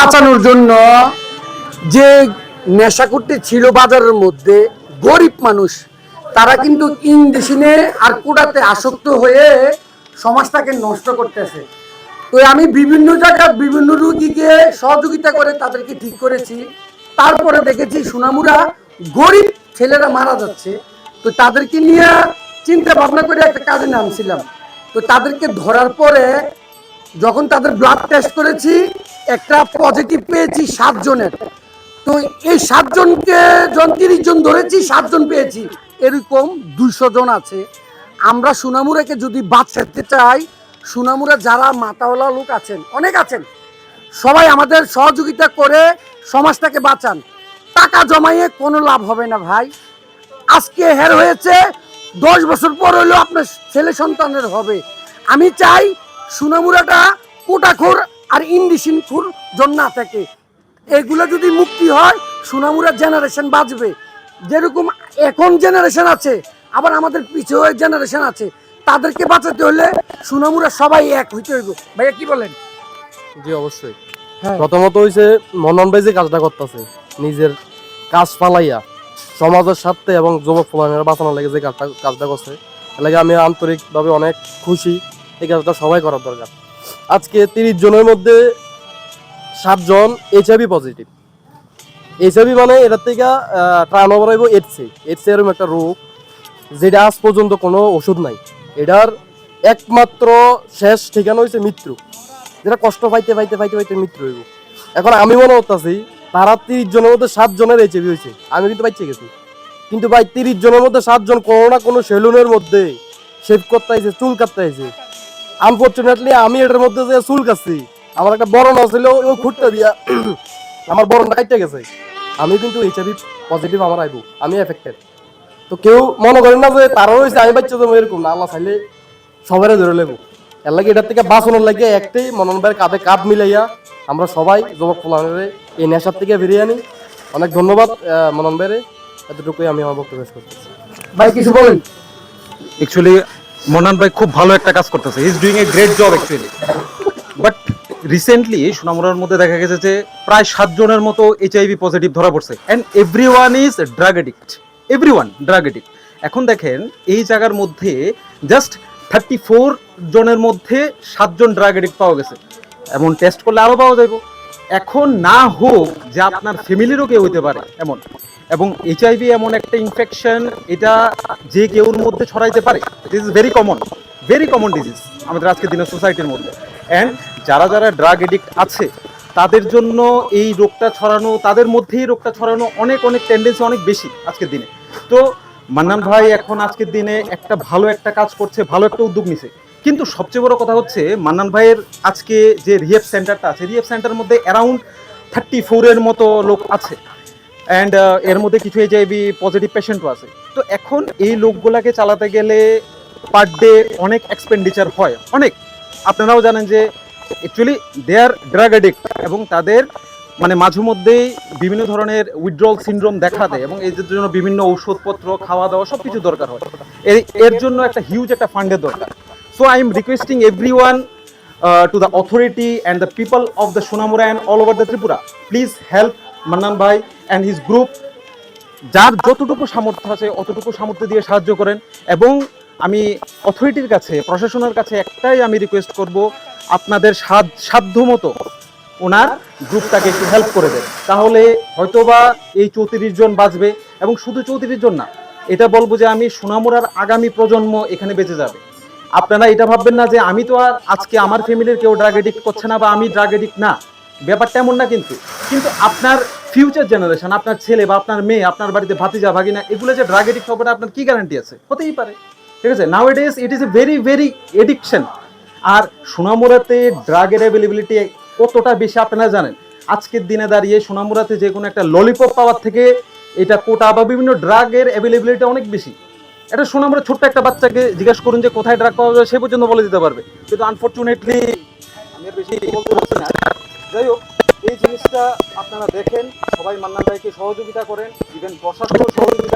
বাঁচানোর জন্য যে নেশাকুট্টি ছিল বাজারের মধ্যে, গরিব মানুষ, তারা কিন্তু ইংলিশিনে আর কুড়াতে আসক্ত হয়ে সমাজটাকে নষ্ট করতেছে। তো আমি বিভিন্ন জায়গায় বিভিন্ন রুগীকে সহযোগিতা করে তাদেরকে ঠিক করেছি। তারপরে দেখেছি সুনামুরা গরিব ছেলেরা মারা যাচ্ছে। তো তাদেরকে নিয়ে চিন্তা ভাবনা করে একটা কাজে নামছিলাম। তো তাদেরকে ধরার পরে যখন তাদের ব্লাড টেস্ট করেছি, একটা পজিটিভ পেয়েছি সাতজনের তো এই সাতজনকে জন তিরিশ জন ধরেছি সাতজন পেয়েছি। এরকম দুইশো জন আছে। আমরা সুনামুরাকে যদি বাঁচাতে চাই, সুনামুরা যারা মাতাওয়ালা লোক আছেন, অনেক আছেন, সবাই আমাদের সহযোগিতা করে সমাজটাকে বাঁচান। টাকা জমাইয়ে কোনো লাভ হবে না ভাই। আজকে হের হয়েছে, দশ বছর পর হইলেও আপনার ছেলে সন্তানের হবে। আমি চাই সুনামুরাটা কোটাখোর আর ইন্ডিসিনখুর জন না থাকে। এগুলো যদি মুক্তি হয় সুনামুরা জেনারেশন বাঁচবে। যেরকম এখন জেনারেশন আছে আবার আমাদের পিছিয়ে জেনারেশন আছে তাদেরকে বাঁচাতে হলে সুনামুরা সবাই এক হইতে হইব। ভাইয়া কি বলেন? জি অবশ্যই। হ্যাঁ। প্রথমত হইছে মনন ভাই যে কাজটা করতেছে নিজের কাজ ফালাইয়া সমাজের স্বার্থে এবং যুবক ফলানের বাঁচানোর লাগে যে কাজটা কাজটা করছে এর লাগে আমি আন্তরিকভাবে অনেক খুশি। এই কাজটা সবাই করার দরকার। আজকে তিরিশ জনের মধ্যে সাতজন H HIV positive H HIV মানে এটার থেকে ট্রান ওভার হইব এইডসে এইডস এরকম একটা রোগ, যেটা আজ পর্যন্ত কোনো ওষুধ নাই। এটার একমাত্র শেষ ঠিকানা হয়েছে মৃত্যু। যেটা কষ্ট পাইতে পাইতে পাইতে পাইতে মৃত্যু হইব। এখন আমি মনে করতেছি, তারা তিরিশ জনের মধ্যে সাত জনের এইচআইভি হয়েছে আমি কিন্তু বাইচে গেছি। কিন্তু ভাই, তিরিশ জনের মধ্যে সাতজন কোনো না কোনো সেলুনের মধ্যে শেভ করতে চুল কাটতে আনফর্চুনেটলি আমি এটার মধ্যে যে চুল কাটছি আমার একটা বরণ ছিল ওই খুঁটতে দিয়া আমার বরণটা কাটতে গেছে। আমি কিন্তু এইচআইভি পজিটিভ আমার আইব আমি এফেক্টেড তো কেউ মনে করেন না যে তারও হয়েছে আমি বাচ্চা তো এরকম না আল্লাহ চাইলে সবাই ধরে লেবো। এর লাগে এটার থেকে বাঁচানোর লাগে একটাই মনন ভাইয়ের কাঁধে কাঁধ মিলাইয়া আমরা সবাই যুবক ফলানের এই নেশার থেকে বেরিয়ে আনি। অনেক ধন্যবাদ মনন ভাইরে। এতটুকুই আমি আমার বক্তব্য শেষ করতেছি ভাই কিছু বলেন। অ্যাকচুয়ালি মনান ভাই খুব ভালো একটা কাজ করতেছে। Is doing a great job actually but recently সোনামুরার মধ্যে দেখা গেছে যে প্রায় সাতজনের মতো এইচআইভি পজিটিভ ধরা পড়ছে। And everyone is drug addict everyone drug addict এখন দেখেন, এই জায়গার মধ্যে জাস্ট থার্টি ফোর জনের মধ্যে সাতজন ড্রাগ এডিক্ট পাওয়া গেছে। এমন টেস্ট করলে আরও পাওয়া যাবে এখন না হোক যে আপনার ফ্যামিলিরও কেউ হইতে পারে, এমন। এবং এইচআইভি এমন একটা ইনফেকশন এটা যে কেউর মধ্যে ছড়াইতে পারে this is very common very common disease আমাদের আজকের দিনের সোসাইটির মধ্যে। অ্যান্ড যারা যারা ড্রাগ এডিক্ট আছে, তাদের জন্য এই রোগটা ছড়ানো, তাদের মধ্যেই রোগটা ছড়ানো অনেক অনেক টেন্ডেন্সি অনেক বেশি আজকের দিনে। তো মান্নান ভাই এখন আজকের দিনে একটা ভালো একটা কাজ করছে, ভালো একটা উদ্যোগ নিছে। কিন্তু সবচেয়ে বড় কথা হচ্ছে, মান্নান ভাইয়ের আজকে যে রিহেব সেন্টারটা আছে রিহেব সেন্টারের মধ্যে অ্যারাউন্ড থার্টি ফোরের মতো লোক আছে। অ্যান্ড এর মধ্যে কিছু এইচআইভি পজিটিভ পেশেন্টও আছে। তো এখন এই লোকগুলাকে চালাতে গেলে পার ডে অনেক এক্সপেন্ডিচার হয়। অনেক। আপনারাও জানেন যে actually they are drug addict এবং তাদের মানে মাঝে মধ্যেই বিভিন্ন ধরনের উইথড্রল সিনড্রোম দেখা দেয় এবং এদের জন্য বিভিন্ন ঔষধপত্র, খাওয়া দাওয়া সব কিছু দরকার হয়। এর জন্য একটা হিউজ একটা ফান্ডের দরকার। So I am requesting everyone to the authority and the people of the Sonamura and all over the Tripura please help Mannan ভাই অ্যান্ড হিজ গ্রুপ যার যতটুকু সামর্থ্য আছে, অতটুকু সামর্থ্য দিয়ে সাহায্য করেন। এবং আমি অথরিটির কাছে, প্রশাসনের কাছে একটাই আমি রিকোয়েস্ট করব, আপনাদের সাধ্য মতো ওনার গ্রুপটাকে একটু হেল্প করে দেন। তাহলে হয়তোবা এই চৌত্রিশ জন বাঁচবে। এবং শুধু চৌত্রিশ জন না, এটা বলব যে আমি সোনামুরার আগামী প্রজন্ম এখানে বেঁচে যাবে। আপনারা এটা ভাববেন না যে আমি তো আর আজকে আমার ফ্যামিলির কেউ ড্রাগ এডিক্ট করছে না বা আমি ড্রাগ এডিক্ট না। ব্যাপারটা এমন না কিন্তু। কিন্তু আপনার ফিউচার জেনারেশন আপনার ছেলে বা আপনার মেয়ে, আপনার বাড়িতে ভাতিজা, ভাগিনা, এগুলো যে ড্রাগ এডিক্ট হবে আপনার কি গ্যারান্টি আছে? হতেই পারে। ঠিক আছে? Now it is it is a very very addiction আর সোনামুরাতে ড্রাগের অ্যাভেলেবিলিটি কতটা বেশি আপনারা জানেন? আজকের দিনে দাঁড়িয়ে সোনামুরাতে যে কোনো একটা ললিপপ পাওয়ার থেকে এটা কোটা বা বিভিন্ন ড্রাগের অ্যাভেলেবিলিটি অনেক বেশি। এটা সোনামুরা ছোট্ট একটা বাচ্চাকে জিজ্ঞেস করুন যে কোথায় ড্রাগ পাওয়া যায়, সে পর্যন্ত বলে দিতে পারবে। কিন্তু আনফর্চুনেটলি বেশি না। যাই হোক, এই জিনিসটা আপনারা দেখেন, সবাই মান্নান ভাইকে সহযোগিতা করেন ইভেন প্রশাসন সহযোগিতা